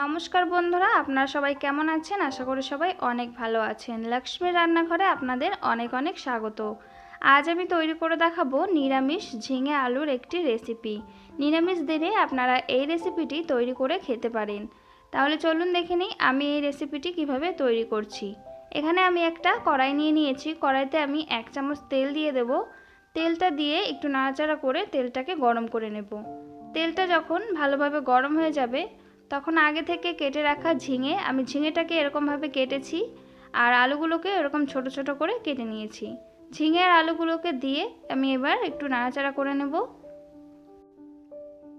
নমস্কার বন্ধুরা, আপনারা সবাই কেমন আছেন? আশা করি সবাই অনেক ভালো আছেন। লক্ষ্মীর রান্নাঘরে আপনাদের অনেক অনেক স্বাগত। আজ আমি তৈরি করে দেখাবো নিরামিষ ঝিঙে আলুর একটি রেসিপি। নিরামিষ দিনে আপনারা এই রেসিপিটি তৈরি করে খেতে পারেন। তাহলে চলুন দেখে নিই আমি এই রেসিপিটি কীভাবে তৈরি করছি। এখানে আমি একটা কড়াই নিয়ে নিয়েছি। কড়াইতে আমি এক চামচ তেল দিয়ে দেব। তেলটা দিয়ে একটু নাড়াচাড়া করে তেলটাকে গরম করে নেব। তেলটা যখন ভালোভাবে গরম হয়ে যাবে তখন আগে থেকে কেটে রাখা ঝিঙে, আমি ঝিঙেটাকে এরকমভাবে কেটেছি আর আলুগুলোকে এরকম ছোট ছোট করে কেটে নিয়েছি। ঝিঙে আর আলুগুলোকে দিয়ে আমি এবার একটু নাড়াচাড়া করে নেব।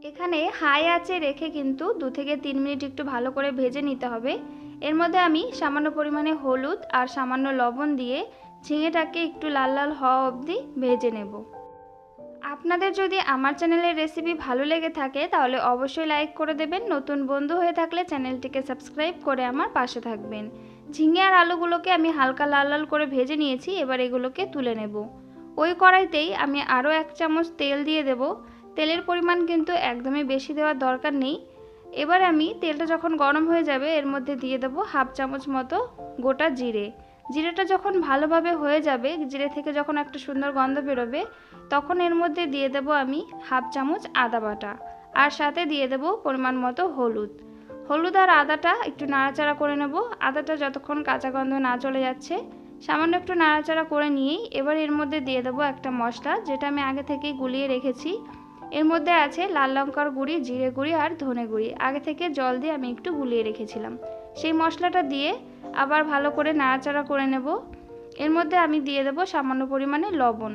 এখানে হাই আঁচে রেখে কিন্তু দু থেকে তিন মিনিট একটু ভালো করে ভেজে নিতে হবে। এর মধ্যে আমি সামান্য পরিমাণে হলুদ আর সামান্য লবণ দিয়ে ঝিঙেটাকে একটু লাল লাল হওয়া অবধি ভেজে নেব। আপনাদের যদি আমার চ্যানেলের রেসিপি ভালো লেগে থাকে, তাহলে অবশ্যই লাইক করে দেবেন। নতুন বন্ধু হয়ে থাকলে চ্যানেলটিকে সাবস্ক্রাইব করে আমার পাশে থাকবেন। ঝিঙে আর আলুগুলোকে আমি হালকা লাল লাল করে ভেজে নিয়েছি, এবার এগুলোকে তুলে নেব। ওই কড়াইতেই আমি আরও এক চামচ তেল দিয়ে দেব। তেলের পরিমাণ কিন্তু একদমই বেশি দেওয়ার দরকার নেই। এবার আমি তেলটা যখন গরম হয়ে যাবে, এর মধ্যে দিয়ে দেবো হাফ চামচ মতো গোটা জিরে। জিরেটা যখন ভালোভাবে হয়ে যাবে, জিরে থেকে যখন একটা সুন্দর গন্ধ বেরোবে, তখন এর মধ্যে দিয়ে দেব আমি হাফ চামচ আদা বাটা। আর সাথে দিয়ে দেব পরিমাণ মতো হলুদ। হলুদ আর আদাটা একটু নাড়াচাড়া করে নেব। আদাটা যতক্ষণ কাঁচা গন্ধ না চলে যাচ্ছে, সামান্য একটু নাড়াচাড়া করে নিয়েই এবার এর মধ্যে দিয়ে দেবো একটা মশলা, যেটা আমি আগে থেকেই গুলিয়ে রেখেছি। এর মধ্যে আছে লাল লঙ্কার গুঁড়ি, জিরে গুঁড়ি আর ধনে গুঁড়ি। আগে থেকে জল দিয়ে আমি একটু গুলিয়ে রেখেছিলাম। সেই মশলাটা দিয়ে আবার ভালো করে নাড়াচাড়া করে নেব। এর মধ্যে আমি দিয়ে দেব সামান্য পরিমাণে লবণ।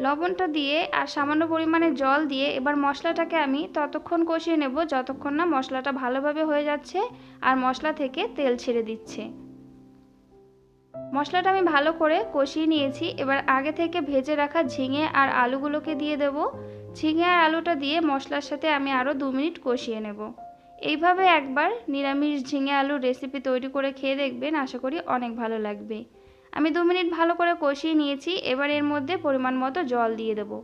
লবণটা দিয়ে আর সামান্য পরিমাণে জল দিয়ে এবার মশলাটাকে আমি ততক্ষণ কষিয়ে নেব যতক্ষণ না মশলাটা ভালোভাবে হয়ে যাচ্ছে আর মশলা থেকে তেল ছেড়ে দিচ্ছে। মশলাটা আমি ভালো করে কষিয়ে নিয়েছি। এবার আগে থেকে ভেজে রাখা ঝিঙে আর আলুগুলোকে দিয়ে দেব। ঝিঙে আর আলুটা দিয়ে মশলার সাথে আমি আরও দু মিনিট কষিয়ে নেব। এইভাবে একবার নিরামিষ ঝিঙে আলুর রেসিপি তৈরি করে খেয়ে দেখবেন, আশা করি অনেক ভালো লাগবে। আমি দু মিনিট ভালো করে কষিয়ে নিয়েছি, এবার এর মধ্যে পরিমাণ মতো জল দিয়ে দেবো।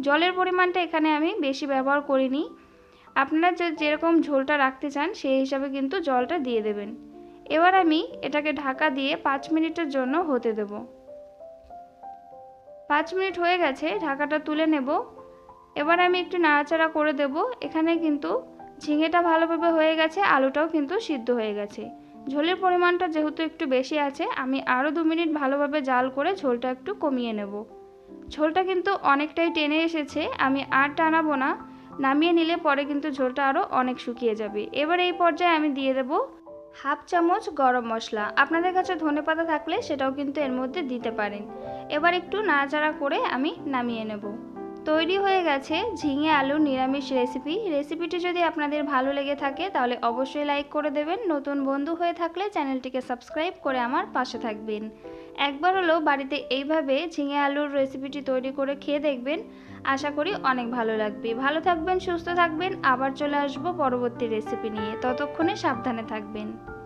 জলের পরিমাণটা এখানে আমি বেশি ব্যবহার করিনি। আপনারা যে যেরকম ঝোলটা রাখতে চান, সেই হিসাবে কিন্তু জলটা দিয়ে দেবেন। এবার আমি এটাকে ঢাকা দিয়ে পাঁচ মিনিটের জন্য হতে দেব। পাঁচ মিনিট হয়ে গেছে, ঢাকাটা তুলে নেব। এবার আমি একটু নাড়াচাড়া করে দেব। এখানে কিন্তু ঝিঙেটা ভালোভাবে হয়ে গেছে, আলুটাও কিন্তু সিদ্ধ হয়ে গেছে। ঝোলের পরিমাণটা যেহেতু একটু বেশি আছে, আমি আরও দু মিনিট ভালোভাবে জাল করে ঝোলটা একটু কমিয়ে নেব। ঝোলটা কিন্তু অনেকটাই টেনে এসেছে, আমি আর টানাবো না। নামিয়ে নিলে পরে কিন্তু ঝোলটা আরও অনেক শুকিয়ে যাবে। এবার এই পর্যায়ে আমি দিয়ে দেবো হাফ চামচ গরম মশলা। আপনাদের কাছে ধনে পাতা থাকলে সেটাও কিন্তু এর মধ্যে দিতে পারেন। এবার একটু নাড়াচাড়া করে আমি নামিয়ে নেব। তৈরি হয়ে গেছে ঝিঙে আলু নিরামিষ রেসিপি রেসিপিটি যদি আপনাদের ভালো লেগে থাকে, তাহলে অবশ্যই লাইক করে দেবেন। নতুন বন্ধু হয়ে থাকলে চ্যানেলটিকে সাবস্ক্রাইব করে আমার পাশে থাকবেন। একবার হলেও বাড়িতে এইভাবে ঝিঙে আলুর রেসিপিটি তৈরি করে খেয়ে দেখবেন। আশা করি অনেক ভালো লাগবে। ভালো থাকবেন, সুস্থ থাকবেন। আবার চলে আসব পরবর্তী রেসিপি নিয়ে। ততক্ষণে সাবধানে থাকবেন।